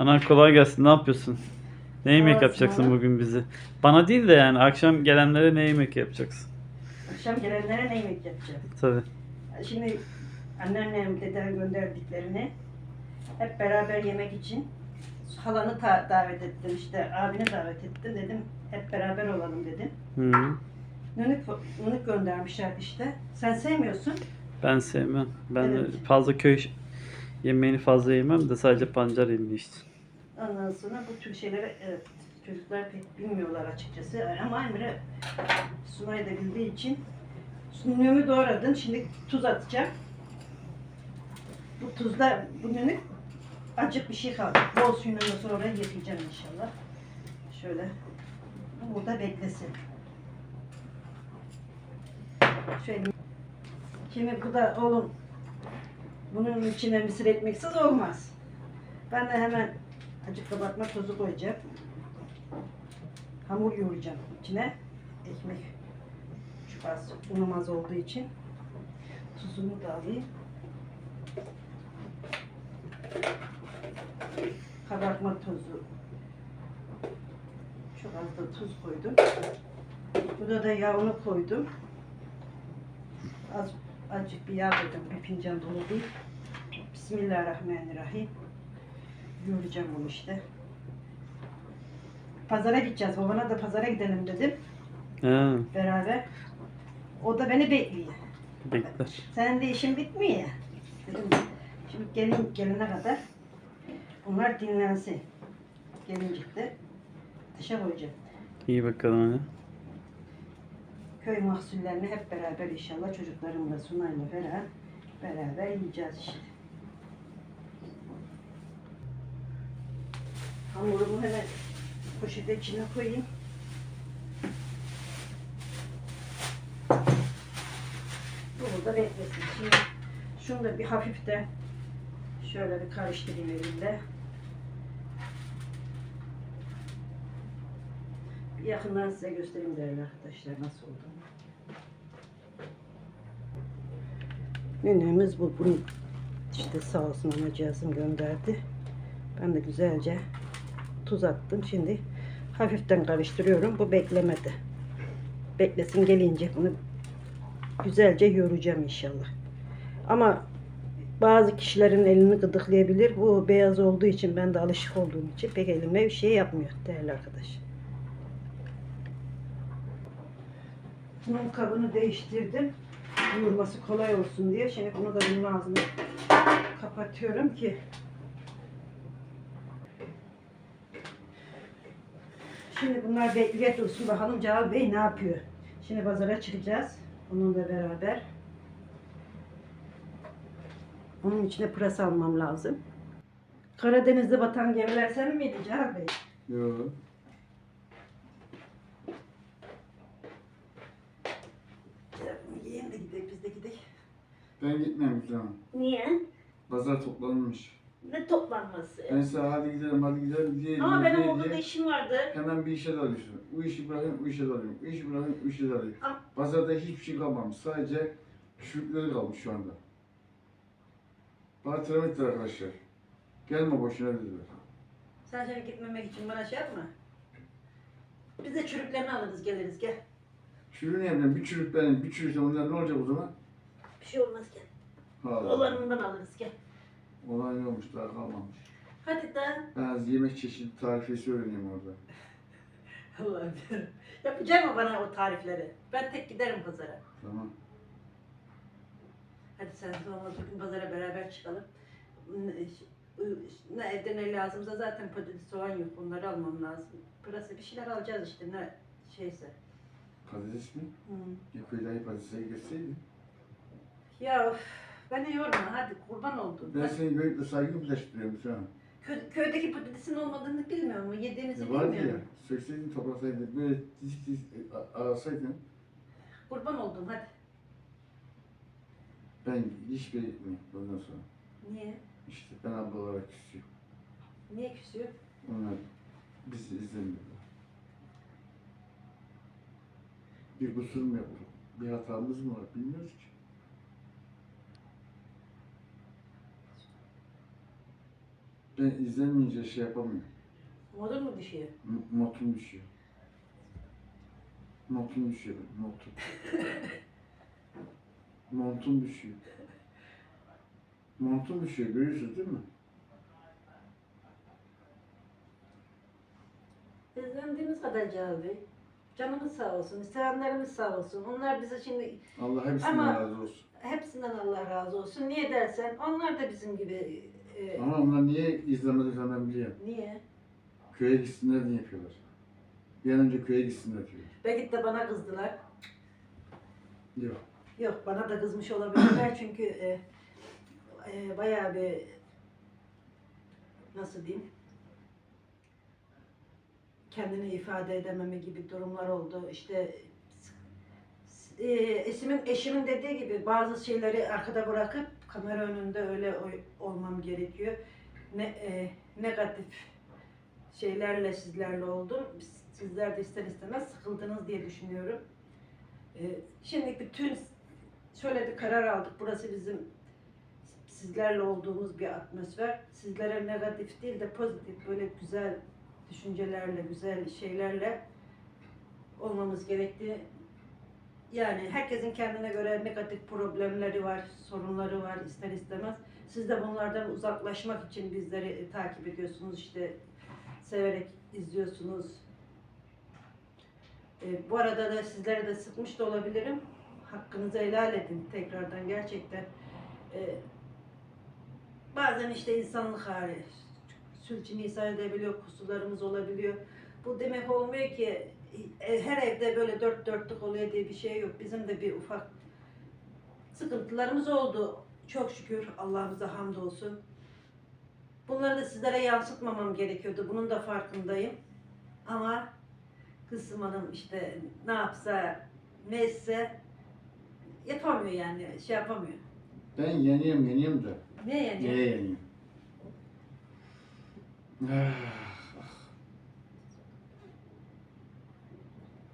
Ana kolay gelsin. Ne yapıyorsun? Ne yemek olasın yapacaksın ana. bugün bizi? Bana değil de yani akşam gelenlere ne yemek yapacaksın? Akşam gelenlere ne yemek yapacağım? Tabii. Şimdi anneannem deden gönderdiklerini hep beraber yemek için halanı ta- davet ettim işte abini davet ettim dedim hep beraber olalım dedim. Hı. Nünük, nünük göndermişler işte. Sen sevmiyorsun. Ben sevmem. Ben de Evet. fazla köy yemeğini fazla yemem de sadece pancar yemeği işte. Ondan sonra bu tür şeyleri evet, çocuklar pek bilmiyorlar açıkçası. Ama Emre Sunay da bildiği için nünümü doğradın. Şimdi tuz atacağım. Bu tuzda bu nünük acık bir şey kaldı. Bol suyunu sonra yıkayacağım inşallah. Şöyle. Bu Burada beklesin. Şöyle. Şimdi bu da oğlum bunun içine mısır ekmeksiz olmaz. Ben de hemen acık kabartma tozu koyacağım. Hamur yoğuracağım içine. Ekmek çok az unum olduğu için tuzunu da alayım. Kabartma tozu. Çok az da tuz koydum. Burada da yağını koydum. Az azıcık bir yağ koydum. Bir fincan dolu değil. Bismillahirrahmanirrahim. Yoğuracağım bunu işte. Pazara gideceğiz. Babana da pazara gidelim dedim Ha, beraber. O da beni bekliyor. bekler. Senin de işin bitmiyor ya. Dedim şimdi gelin gelene kadar bunlar dinlensin. Gelincik de dışa koyacağım. İyi bakalım hadi. Köy mahsullerini hep beraber inşallah çocuklarımla Sunay'la beraber beraber yiyeceğiz işte. Hamurumu hemen poşete içine koyayım. Bu burada beklesin. Şimdi şunu da bir hafif de şöyle bir karıştırayım elimde. Bir yakından size göstereyim değerli arkadaşlar nasıl olduğunu. Nenemiz bu. Bunu işte sağ olsun anacığızım gönderdi. Ben de güzelce tuz attım. Şimdi hafiften karıştırıyorum. Bu beklemedi. Beklesin gelince bunu güzelce yoğuracağım inşallah. Ama bazı kişilerin elini gıdıklayabilir. Bu beyaz olduğu için ben de alışık olduğum için pek elime bir şey yapmıyor değerli arkadaş. Bunun kabını değiştirdim. Yoğurması kolay olsun diye. Şimdi bunu da bunun ağzını kapatıyorum ki Şimdi bunlar bekliyor dursun bakalım Cevap Bey ne yapıyor. Şimdi pazara çıkacağız. Onunla beraber. Onun içine pırasa almam lazım. Karadeniz'de batan gemiler sen miydi Cevap Bey? Yok. Güzel bunu yiyelim de gidelim biz de gidelim. Ben gitmem Hüsnü Niye? Pazar toplanmış. Ne toplanması? Ben size hadi gidelim hadi gidelim diye Ama diye, benim diye, orada da diye işim vardı. hemen bir işe dalıyorsun. Bu işi bırakayım, bu işe dalıyorum. Bu işi bırakayım, bu işe dalıyorum. Al. Pazarda hiçbir şey kalmamış. Sadece çürükleri kalmış şu anda. Bana telefon ettiler arkadaşlar. Gelme boşuna dediler. Sen şimdi gitmemek için bana şey yapma. Biz de çürüklerini alırız geliriz gel. Çürüğü ne yapayım? Bir çürük benim, bir çürük de onlar ne olacak o zaman? Bir şey olmaz gel. Allah. Olanından alırız gel. Olan yokmuş, daha kalmamış. Hadi da. Ben az yemek çeşidi tarifesi öğreneyim orada. Allah'ım yarabbim. Yapacak mı bana o tarifleri? Ben tek giderim pazara. Tamam. Hadi sen de olmaz bugün pazara beraber çıkalım. Ne, ne evde ne lazımsa zaten patates soğan yok. Onları almam lazım. Pırasa bir şeyler alacağız işte ne şeyse. Patates mi? Hı. Ya köydeki patatese gösterseydin. Ya of, beni yorma hadi kurban oldum. Ben senin gönlükle saygı taşıtıyorum şu an. Kö- köydeki patatesin olmadığını bilmiyor mu? Yediğimizi E vardı bilmiyor ya, mu? sökseydin toplasaydın, böyle diz diz e, a- arasaydın, Kurban oldum hadi. ben hiçbir gitmeyeyim bundan sonra. Niye? İşte ben abla olarak küsüyorum. Niye küsüyor? Onlar bizi izlemiyorlar. Bir kusur mu yaptık? Bir hatamız mı var bilmiyoruz ki. Ben izlemeyince şey yapamıyorum. Modun mu düşüyor? M- Notum düşüyor. Notum düşüyor benim, notum. Montum düşüyor. Montum düşüyor, görüyorsunuz değil mi? İzlendiğimiz kadar Celal Bey. Canımız sağ olsun, sevenlerimiz sağ olsun. Onlar bize şimdi Allah hepsinden Ama- razı olsun. hepsinden Allah razı olsun. Niye dersen onlar da bizim gibi. E, Ama onlar niye izlemedi falan ben biliyorum. niye? Köye gitsinler diye yapıyorlar. Bir an önce köye gitsinler diyorlar. Belki de bana kızdılar. Yok. Yok bana da kızmış olabilirler çünkü e, e, bayağı bir nasıl diyeyim kendini ifade edememe gibi durumlar oldu. İşte e, eşimin, eşimin dediği gibi bazı şeyleri arkada bırakıp kamera önünde öyle olmam gerekiyor. Ne e, negatif şeylerle sizlerle oldum. Sizler de ister istemez sıkıldınız diye düşünüyorum. E, şimdi bütün şöyle bir karar aldık. Burası bizim sizlerle olduğumuz bir atmosfer. Sizlere negatif değil de pozitif böyle güzel düşüncelerle, güzel şeylerle olmamız gerektiği yani herkesin kendine göre negatif problemleri var, sorunları var ister istemez. Siz de bunlardan uzaklaşmak için bizleri takip ediyorsunuz işte severek izliyorsunuz. E, bu arada da sizleri de sıkmış da olabilirim. Hakkınızı helal edin tekrardan gerçekten. E, bazen işte insanlık hali sürçülisan edebiliyor, kusurlarımız olabiliyor. Bu demek olmuyor ki e, her evde böyle dört dörtlük oluyor diye bir şey yok. Bizim de bir ufak sıkıntılarımız oldu. Çok şükür Allah'ımıza hamdolsun. Bunları da sizlere yansıtmamam gerekiyordu. Bunun da farkındayım. Ama kızım hanım işte ne yapsa neyse yapamıyor yani şey yapamıyor. Ben yeniyorum, yeniyorum da. Ne yani? Neye yeniyorum?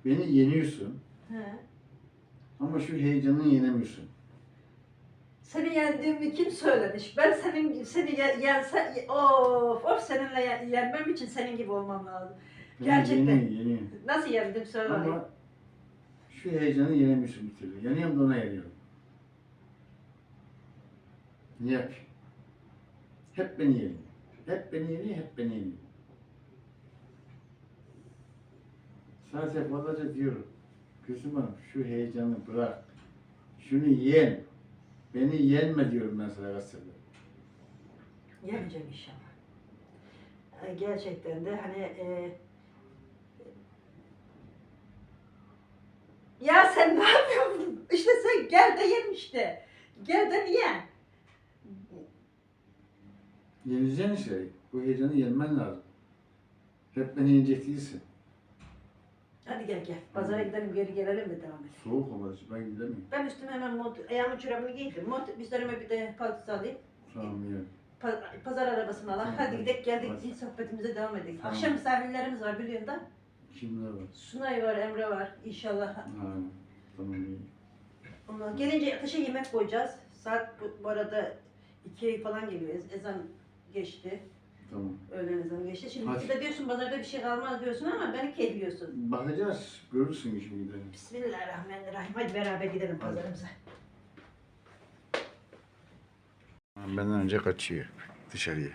Beni yeniyorsun He. ama şu heyecanını yenemiyorsun. Seni yendiğimi kim söylemiş? Ben senin seni ye- yense of of seninle ye- yenmem için senin gibi olmam lazım. Beni Gerçekten. Yeniyor, yeniyor. Nasıl yendim söyle bakayım. Ama şu heyecanı yenemiyorsun bir türlü. Yanıyorum da ona yeniyorum. Ne yapayım? Hep beni yeniyor. Hep beni yeniyor, hep beni yeniyor. Sadece fazlaca diyorum. Kızım hanım şu heyecanı bırak. Şunu yen. Beni yenme diyorum ben sana kaç sefer. Yeneceğim inşallah. Gerçekten de hani e, Ya sen ne yapıyorsun? İşte sen gel de yen işte. Gel de ye. Yeneceksin işte. Bu heyecanı yenmen lazım. Hep beni yenecek değilsin. Hadi gel gel. Pazara gidelim geri gelelim de devam edelim. Soğuk olmaz. Ben gidemiyorum. Ben üstüme hemen mont, ayağımın çorabını giydim. Mont, üzerime bir de paltosu alayım. Tamam yiyorum. Pa- pazar arabasını alalım. Tamam. Hadi gidelim geldik. Hadi. Sohbetimize devam edelim. Tamam. Akşam misafirlerimiz var biliyorsun da. Kimler var? Sunay var, Emre var. İnşallah. Ha, tamam iyi. Ondan gelince ateşe yemek koyacağız. Saat bu, bu arada ikiye falan geliyor. Ez- ezan geçti. Tamam. Öğlen ezanı geçti. Şimdi Hadi. ikide diyorsun pazarda bir şey kalmaz diyorsun ama beni keyifliyorsun. Bakacağız. Görürsün şimdi gidelim. Bismillahirrahmanirrahim. Hadi beraber gidelim pazarımıza. Benden önce kaçıyor dışarıya.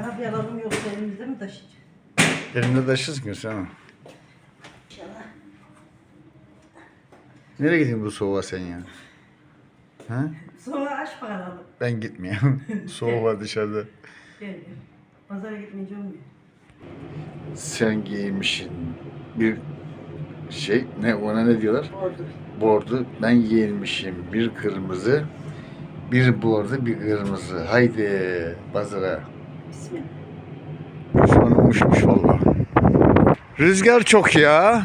Arabaya alalım yoksa elimizde mi taşıyacağız? Elimde taşırsın sen. İnşallah. Nereye gidiyorsun bu soğuğa sen ya? Ha? Sonra aç bakalım. Ben gitmiyorum. Soğuk var dışarıda. Gel gel. Pazara gitmeyince olmuyor. Sen giymişsin bir şey ne ona ne diyorlar? Ordu. Bordu. Ben giymişim bir kırmızı, bir bordu, bir kırmızı. Haydi pazara. Bismillah. Düşmanım uçmuş valla. Rüzgar çok ya.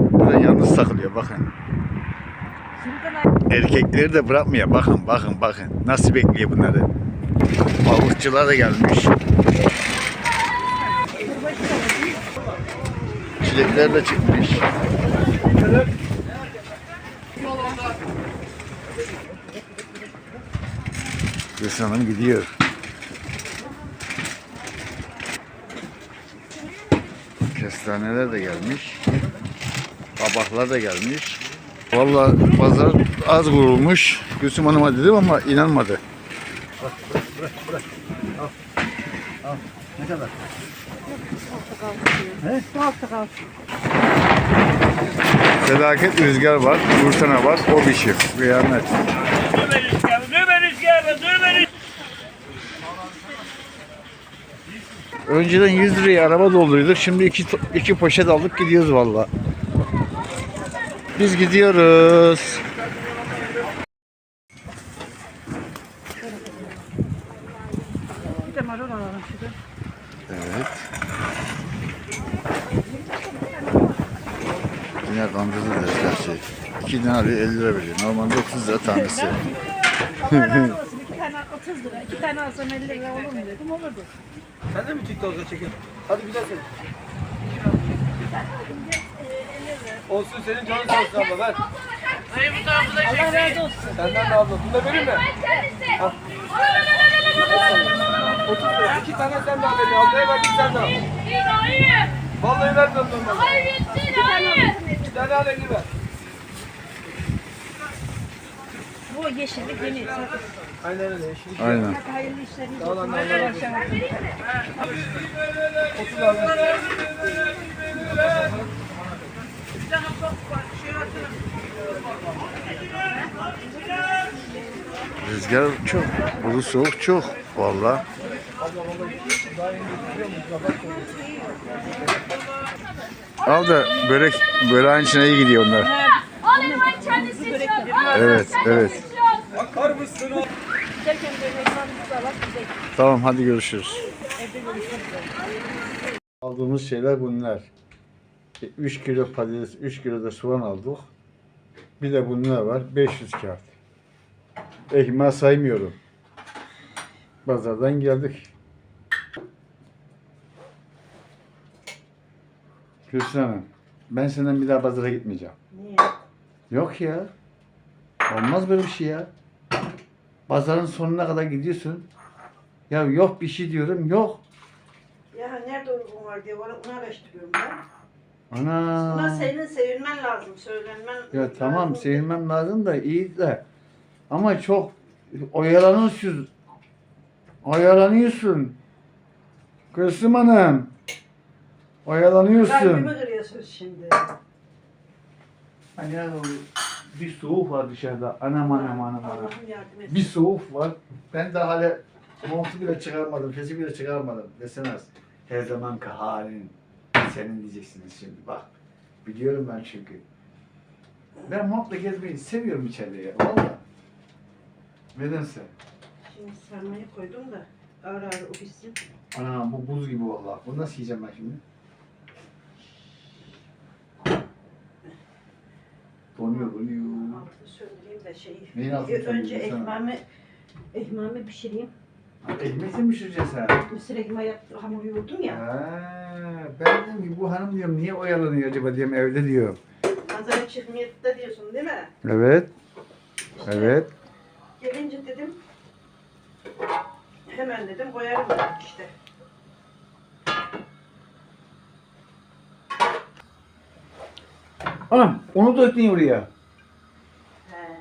Burada bakın. Erkekleri de bırakmıyor. Bakın bakın bakın. Nasıl bekliyor bunları. Balıkçılar da gelmiş. Çilekler de çıkmış. Gülsün Hanım gidiyor. Kestaneler de gelmiş. Kabaklar da gelmiş. Vallahi pazar az kurulmuş. Gülsüm Hanım'a dedim ama inanmadı. Ne kadar? Felaket rüzgar var, fırtına var, o bir şey. Kıyamet. Önceden 100 liraya araba dolduruyorduk. Şimdi iki, iki poşet aldık gidiyoruz valla. Biz gidiyoruz. De. Evet. Yine kandırdı her şey. İki tane alıyor 50 lira veriyor. Normalde 30 lira tanesi. Allah razı olsun. İki tane 30 lira. İki tane alsam 50 lira olur mu dedim. Olurdu. Sen de mi TikTok'a çekiyorsun? Hadi güzel senin. Olsun senin canın sağ olsun abla ver. Allah razı olsun. Senden de abla. Bunu da vereyim mi? Al. 30 lira. İki tane sen daha veriyor. Ablaya verdim sen de al. Vallahi vermem ben bana. İki tane al 50 ver. Bu yeşillik yeni. Aynen öyle. Şimdi Aynen. Hayırlı işler. Sağ ol anne. Allah razı olsun. 30 abi. Rüzgar çok. Bulu soğuk çok. Valla. Al da börek, böreğin içine iyi gidiyor onlar. Evet, evet. Tamam hadi görüşürüz. Aldığımız şeyler bunlar. 3 kilo patates, 3 kilo da soğan aldık. Bir de bunlar var. 500 kağıt. Ekmeği saymıyorum. Pazardan geldik. Gülsün Hanım, ben senden bir daha pazara gitmeyeceğim. Niye? Yok ya. Olmaz böyle bir şey ya. Pazarın sonuna kadar gidiyorsun. Ya yok bir şey diyorum, yok. Ya nerede uygun var diye onu, onu araştırıyorum ben. Ana. Buna senin sevinmen lazım, söylenmen Ya tamam lazım. sevinmem lazım da iyi de ama çok oyalanıyorsun. Oyalanıyorsun. Kızım hanım. Oyalanıyorsun. Kalbimi kırıyorsunuz şimdi. Hani ya bir soğuk var dışarıda. Anam anam anam anam. Allah'ım yardım etsin. Bir soğuk var. Ben de hala montu bile çıkarmadım, fesi bile çıkarmadım. Deseniz her zamanki halin senin diyeceksiniz şimdi bak. Biliyorum ben çünkü. Ben montla gezmeyi seviyorum içeride ya. Valla. Nedense. Şimdi sarmayı koydum da ağır ağır o bitsin. Ana bu buz gibi valla. Bunu nasıl yiyeceğim ben şimdi? Donuyor, donuyor. Altını söndüreyim de şeyi. Neyin altını Önce söndürüyorsun sen? ekmeğimi ekmeğimi pişireyim. Ekmek mi pişireceğiz ha? Mısır ekmeği yaptım, hamur yoğurdum ya. Ha, ben dedim ki bu hanım diyorum niye oyalanıyor acaba diyorum evde diyor. Pazara çıkmayıp diyorsun değil mi? Evet, İşte evet. Gelince dedim hemen dedim koyarım dedim işte. Anam onu da ettin oraya. He.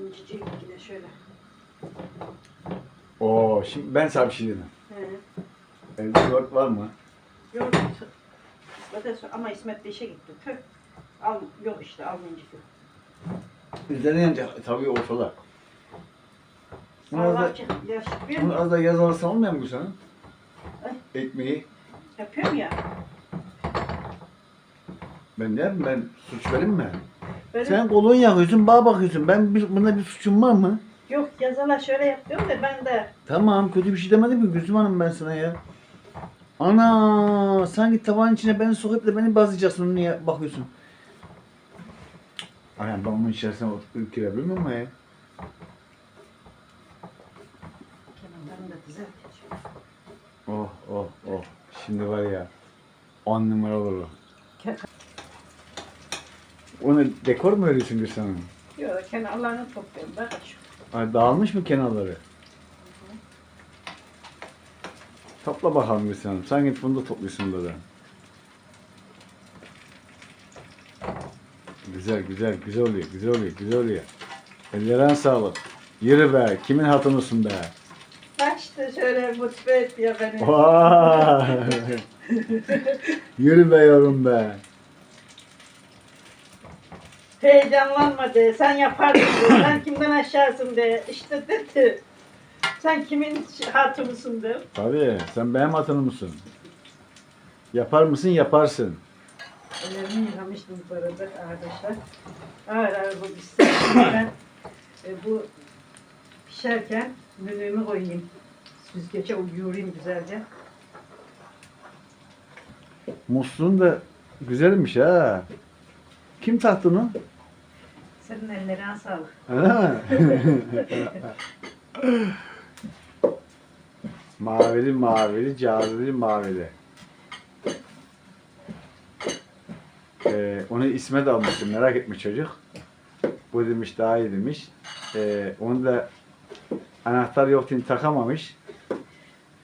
İncecik yine şöyle. Oo, şimdi ben sana bir şey dedim. He. Evde yoğurt var mı? Zaten so- ama İsmet de işe gitti. Tüh. Al, yok işte almayınca. Üzerine yanacak. Tabii ortada. Bunu az, da, için yaş yapıyor bunu az da yaz alırsan olmuyor mu bu? Ay. Ekmeği. Yapıyorum ya. Ben ne ben suç benim mi? Böyle, Sen kolun yakıyorsun, bana bakıyorsun. Ben bir, bunda bir suçum var mı? Yok yazılar şöyle yapıyorum da ben de Tamam, kötü bir şey demedim ki Gülsüm Hanım ben sana ya. Ana, sanki tavanın içine beni sokup da beni bazlayacaksın, niye bakıyorsun? Aynen ben onun içerisine oturup girebilir miyim ama ya? da düzelteceğim. Oh. Şimdi var ya 10 numara olur o. Onu dekor mu veriyorsun Gülsen Hanım? Yok kenarlarını topluyorum. Bak şu. Ay, dağılmış mı kenarları? Topla bakalım Gülsen Hanım. Sen git bunu da topluyorsun burada. Güzel güzel güzel oluyor güzel oluyor güzel oluyor. Ellerine sağlık. Yürü be kimin hatırlısın be? Bak işte şöyle et ya beni. Vay! Yürü be yorum be. Heyecanlanma de. Sen yapardın de. Sen kimden aşağısın de. İşte dedi. Sen kimin hatırlısın de. Tabii sen benim hatırımsın. Yapar mısın yaparsın. Ellerimi yıkamıştım bu arada arkadaşlar. Ağır ağır bu. Ben e, bu pişerken menümü koyayım. Süzgece yoğurayım güzelce. Musluğun da güzelmiş ha. Kim taktı onu? Senin ellerine sağlık. Mi? mavili mavili, cazili mavili. Ee, onu isme de almıştım. Merak etmiş çocuk. Bu demiş daha iyi demiş. Ee, onu da anahtar yok diye takamamış.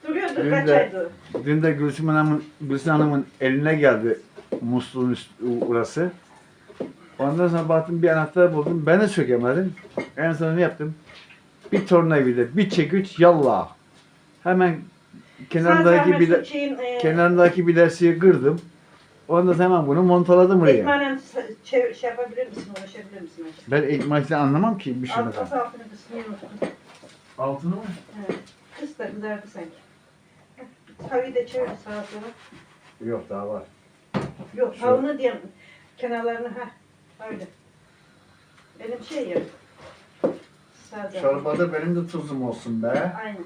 Duruyordu Dün kaç de- aydı. Dün de Gülsüm Hanım'ın, Gülsüm Hanım'ın eline geldi musluğun üst, burası. Ondan sonra baktım bir anahtar buldum. Ben de sökemedim. En son ne yaptım? Bir tornavida, bir çekiç, yallah. Hemen kenarındaki zahmet şeyin, e, kenarındaki bileziği kırdım. Ondan sonra hemen bunu montaladım buraya. Ekmeğine şey, şey yapabilir misin, uğraşabilir misin? acaba? Ben ekmekle anlamam ki bir şey. Alt, alt altını? Altını mı? Evet. Kıs da kızardı sanki. Tavayı da çevir sağa sola. Yok daha var. Yok tavını diyorum. Kenarlarını ha. Öyle. Elim şey. Sağ Çorbada benim de tuzum olsun be. Aynen.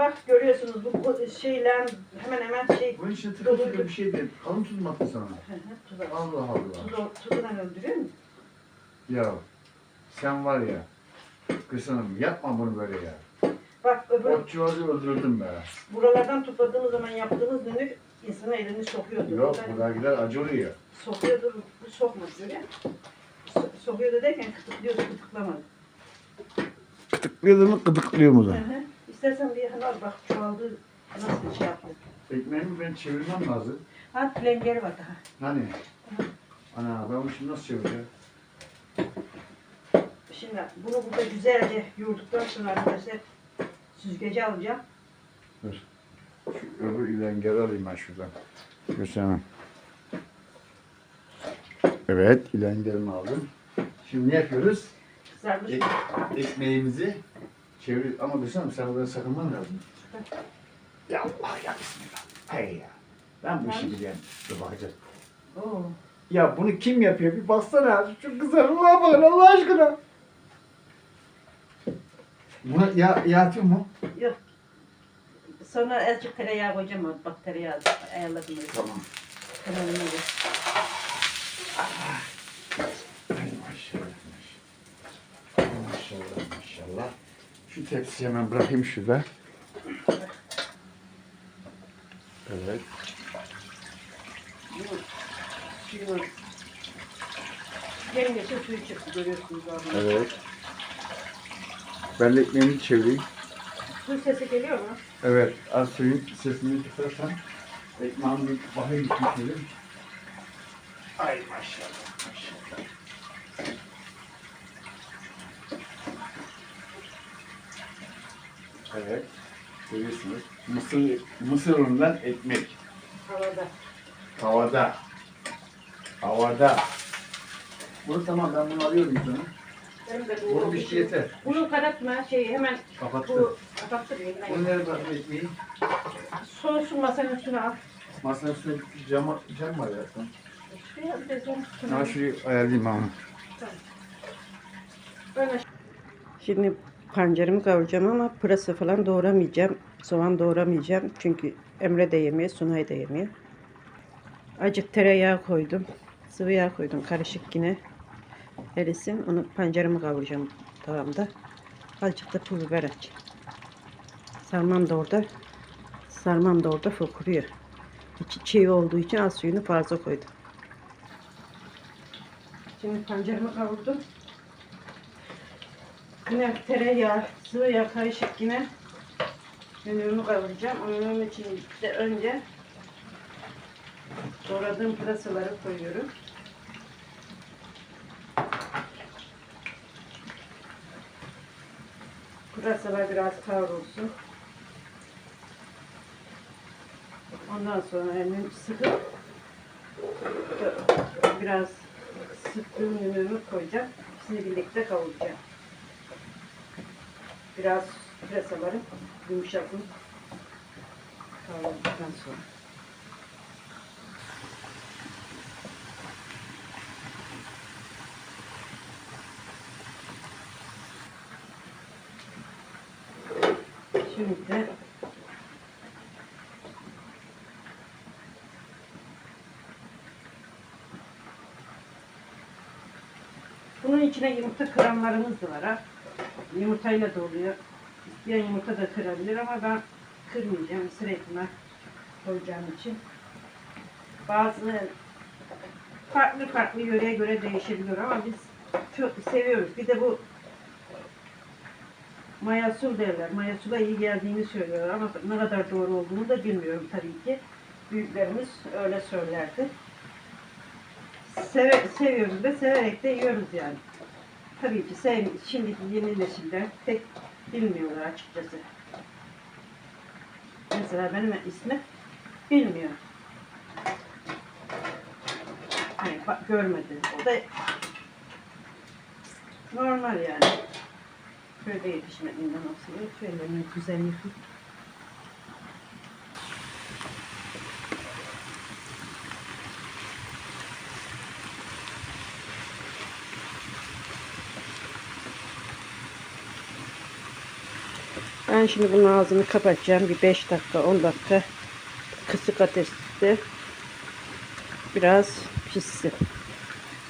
Bak görüyorsunuz bu, şeyler hemen hemen şey Bu işte tıkır tıkır bir şey değil. Kalın tuz mu attın sana? Hı hı, tuz al. Allah Allah. Tuzu, tuzundan öldürüyor mu? Ya sen var ya. Kızım yapma bunu böyle ya. Bak öbür O çuvalı öldürdüm be. buralardan topladığımız zaman yaptığımız dönük insanın elini sokuyordu. Yok Ben- bu gider acı oluyor. Sokuyordu, bu sokmadı böyle. So, sokuyordu derken kıtıklıyordu, kıtıklamadı. Kıtıklıyor mu kıtıklıyor mu Hı hı. İstersen bir al bak çoğaldı nasıl şey yaptı. Ekmeğimi ben çevirmem lazım. Ha plengeri var daha. Hani? Ana ben bunu şimdi nasıl çevireceğim? Şimdi bunu burada güzelce yoğurduktan sonra arkadaşlar süzgece alacağım. Şu öbür ilengeri alayım ben şuradan. Göstermem. Evet ilengerimi aldım. Şimdi ne yapıyoruz? Kızarmış. Ek, ekmeğimizi çevir ama düşünsene sen buradan sakınman lazım. Ya Allah ya Bismillah. Hey ya. Ben bu işi biliyorum. Dur bakacağız. Oo. Ya bunu kim yapıyor? Bir baksana. Şu kızarıklığa bakın Allah aşkına. Buna ya, yağ atıyor mu? Yok. Sonra azıcık tereyağı koyacağım. Bak tereyağı ayarladım. Tamam. Kanalına göre. Ay maşallah. Maşallah maşallah. maşallah. Şu tepsiyi hemen bırakayım şurada. Evet. Suyu Gelin geçin suyu çıktı görüyorsunuz orada. Evet. Ben de ekmeğimi çevireyim. Su sesi geliyor mu? Evet. Az suyun sesini tutarsan ekmeğimi bir bakayım düşelim. Ay maşallah. Evet. Görüyorsunuz. Mısır, mısır unundan ekmek. Havada. Havada. Havada. Bunu tamam ben bunu alıyorum sana. Benim de Bunu bu. bir şey yeter. Bunu karartma şey hemen Kapattı. bu kapattı bir Bunu nereye bırakma ekmeği? Soğusun masanın üstüne al. Masanın üstüne cam, cam var ya. Şuraya üstüne al. şurayı ayarlayayım ben onu. Böyle. Şimdi pancarımı kavuracağım ama pırasa falan doğramayacağım. Soğan doğramayacağım. Çünkü Emre de yemiyor, Sunay da yemiyor. Acık tereyağı koydum. Sıvı yağ koydum. Karışık yine. Erisin. Onu pancarımı kavuracağım tavamda. Azıcık da pul biber atacağım. Sarmam da orada. Sarmam da orada fokuruyor. İçi çiğ olduğu için az suyunu fazla koydum. Şimdi pancarımı kavurdum. Yine tereyağı, sıvı yağ karışık yine Önümü kavuracağım. Onun için de önce doğradığım pırasaları koyuyorum. Pırasalar biraz kavrulsun. Ondan sonra elimi sıkıp biraz sıktığım ünümü koyacağım. İkisini birlikte kavuracağım. Biraz pırasaları yumuşasın. Kavurduktan sonra. Şimdi de Bunun içine yumurta kıranlarımız da var ha. Yumurtayla da oluyor. İsteyen yumurta da kırabilir ama ben kırmayacağım. Mısır etine koyacağım için. Bazı farklı farklı yöreye göre değişebiliyor ama biz çok seviyoruz. Bir de bu mayasul derler. Mayasula iyi geldiğini söylüyorlar ama ne kadar doğru olduğunu da bilmiyorum tabii ki. Büyüklerimiz öyle söylerdi. Seve, seviyoruz ve severek de yiyoruz yani. Tabii ki sev, şimdiki yeni nesiller pek bilmiyorlar açıkçası. Mesela benim ismi bilmiyor. Hani bak görmedi. O da normal yani. Şöyle yetişmediğinden oluyor. Şöyle onu Ben şimdi bunun ağzını kapatacağım. Bir 5 dakika 10 dakika kısık ateşte biraz pişsin.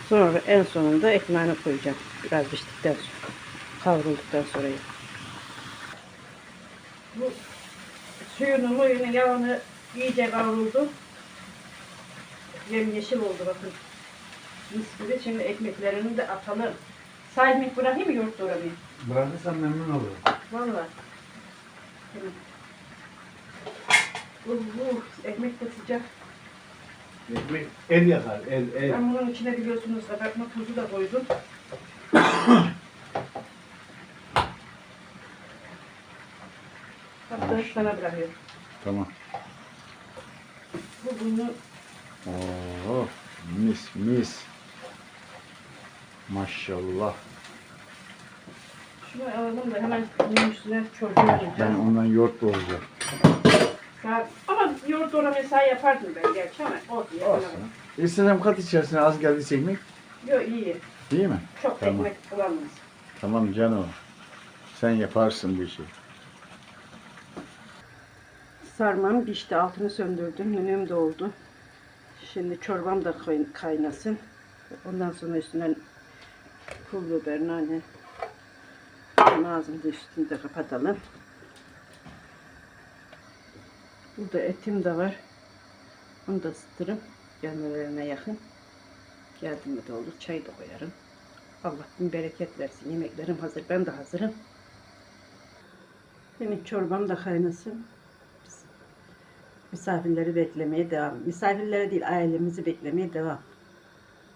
Sonra en sonunda ekmeğini koyacağım. Biraz piştikten sonra. Kavrulduktan sonra. Bu suyunu muyunu yağını iyice kavruldu. Yemyeşil oldu bakın. Mis gibi. Şimdi ekmeklerini de atalım. Sağ ekmek bırakayım mı yoğurt doğramayı? Bırakırsan memnun olurum. Vallahi. Tamam. Bu, bu ekmek de sıcak. Ekmek el yakar, el, el. Ben bunun içine biliyorsunuz kabartma tuzu da koydum. Hatta sana bırakıyorum. Tamam. Bu bunu Oo, mis mis. Maşallah. Şunu alalım da hemen bunun üstüne çorba Ben ondan yoğurt doğrayacağım. Ama yoğurt doğra mesai yapardım ben gerçi ama olsun. Olsun. İstesem kat içerisine az geldiyse ekmek. Yok iyi. İyi mi? Çok Tamam. ekmek bulamaz. Tamam canım. Sen yaparsın bu işi. Sarmam pişti. Altını söndürdüm. Nünüm de oldu. Şimdi çorbam da kay- kaynasın. Ondan sonra üstüne pul biber, nane. Ağzını da üstünü de kapatalım. Burada etim de var. Onu da ısıtırım. Gelmelerine yakın. Geldiğinde de olur. Çay da koyarım. Allah bin bereket versin. Yemeklerim hazır. Ben de hazırım. Benim çorbam da kaynasın. Misafirleri beklemeye devam. Misafirlere değil ailemizi beklemeye devam.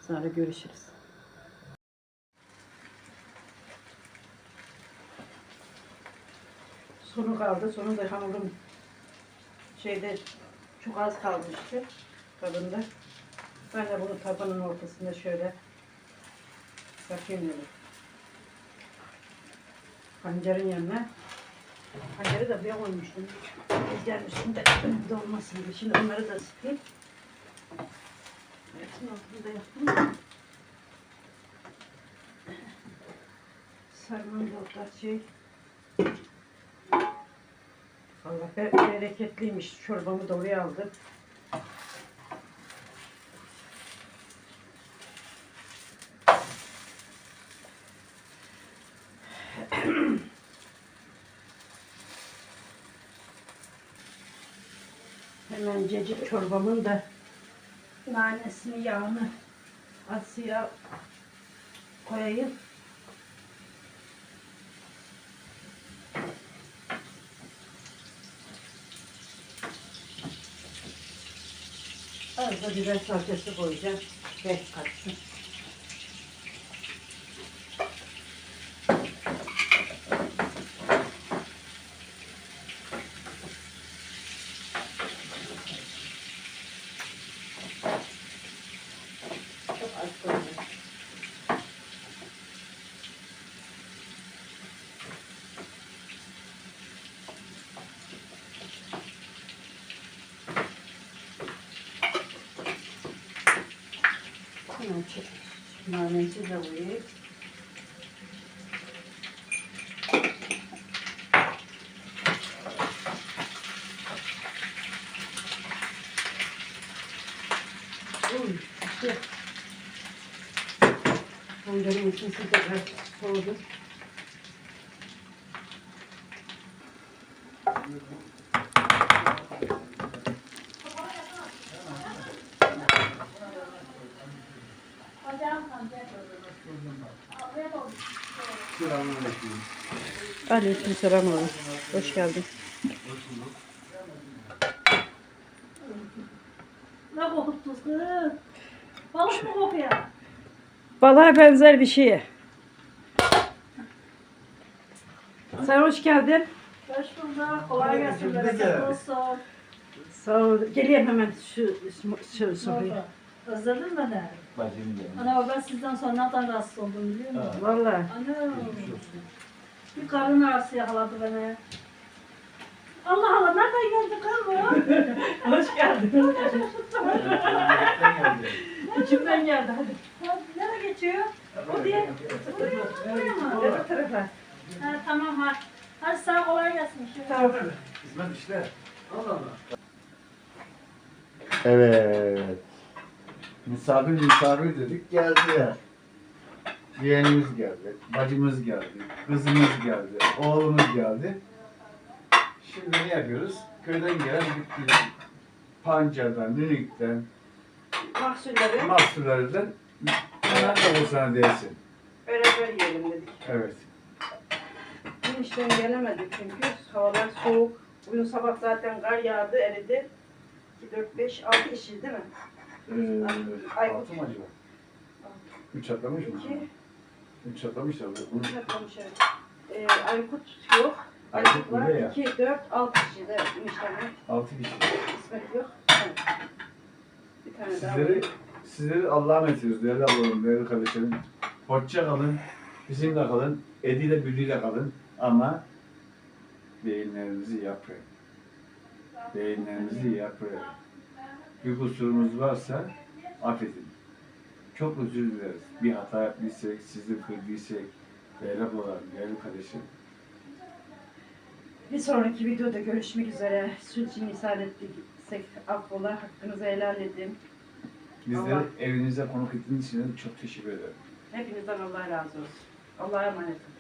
Sonra görüşürüz. Sonu kaldı. Sonu da hamurum şeyde çok az kalmıştı kabında. Ben de bunu tabanın ortasında şöyle yapayım dedim. Pancarın yanına Pancarı da bir koymuştum. Üstünde önünde olmasın diye. Şimdi onları da sıkayım. Hepsinin altını da yaptım. Sarmam da şey. Allah be bereketliymiş. Çorbamı da oraya aldım. Hemen cecik çorbamın da nanesini, yağını asıya koyayım. Da biber salçası koyacağım. Renk katsın. Çok az koyacağım. Hemen çek. Naneci de koyayım. Uy, işte. Tencerenin içi tekrar soğudu. Aleyküm selam oğlum. Hoş geldin. Ne kokuttunuz kız? Balık mı kokuyor? Balığa benzer bir şeye. Sen hoş geldin. Hoş bulduk. Kolay gelsin. Bereket olsun. Sağ ol. Geleyim hemen şu, şu Ne oldu? Özledin mi beni? Bacım benim. Ana ben sizden sonra nereden rahatsız oldum biliyor musun? Vallahi. Ana. Bir karın ağrısı yakaladı beni. Allah Allah nereden geldi kız bu? Hoş geldin. İçimden geldi. Hadi. Ha, Nereye geçiyor? O diye. Buraya mı? Buraya mı? Öbür tarafa. Ha, tamam ha. Hadi sana kolay gelsin. Şimdi. Tamam. Hizmet işte. Evet. Misafir misafir dedik geldi ya. Yeğenimiz geldi, bacımız geldi, kızımız geldi, oğlumuz geldi. Şimdi ne yapıyoruz? Köyden gelen bitkiler, pancardan, nünükten, Mahsulleri mahsullerden hemen kavusana değsin. beraber yiyelim dedik. Evet. Dün işten gelemedik çünkü havalar soğuk. Bugün sabah zaten kar yağdı, eridi. 2, 4, 5, 6 kişi değil mi? Ee, Ay- altı mı acaba? Üç atlamış mı? 2, Bunu 3 atlamış evet. Ee, Aykut yok. Aykut var. burada ya. 2, 4, 6 kişi de eniştemle. altı kişi. İsmet yok. Evet. Bir tane daha Sizleri, var. sizleri Allah'a emanet ediyoruz değerli ablalarım, değerli kardeşlerim. Hoşça kalın, bizimle kalın, ediyle birliğiyle kalın ama beyinlerinizi yapın. Beyinlerinizi yapın. Bir kusurumuz varsa affedin. Çok özür dileriz. Bir hata yaptıysak, sizi kırdıysak, değerli ablalarım, değerli kardeşim. Bir sonraki videoda görüşmek üzere. Sürçü misal ettiysek affola. Hakkınızı helal edin. Bizleri Allah- evinize konuk ettiğiniz için de çok teşekkür ederim. Hepinizden Allah razı olsun. Allah'a emanet olun.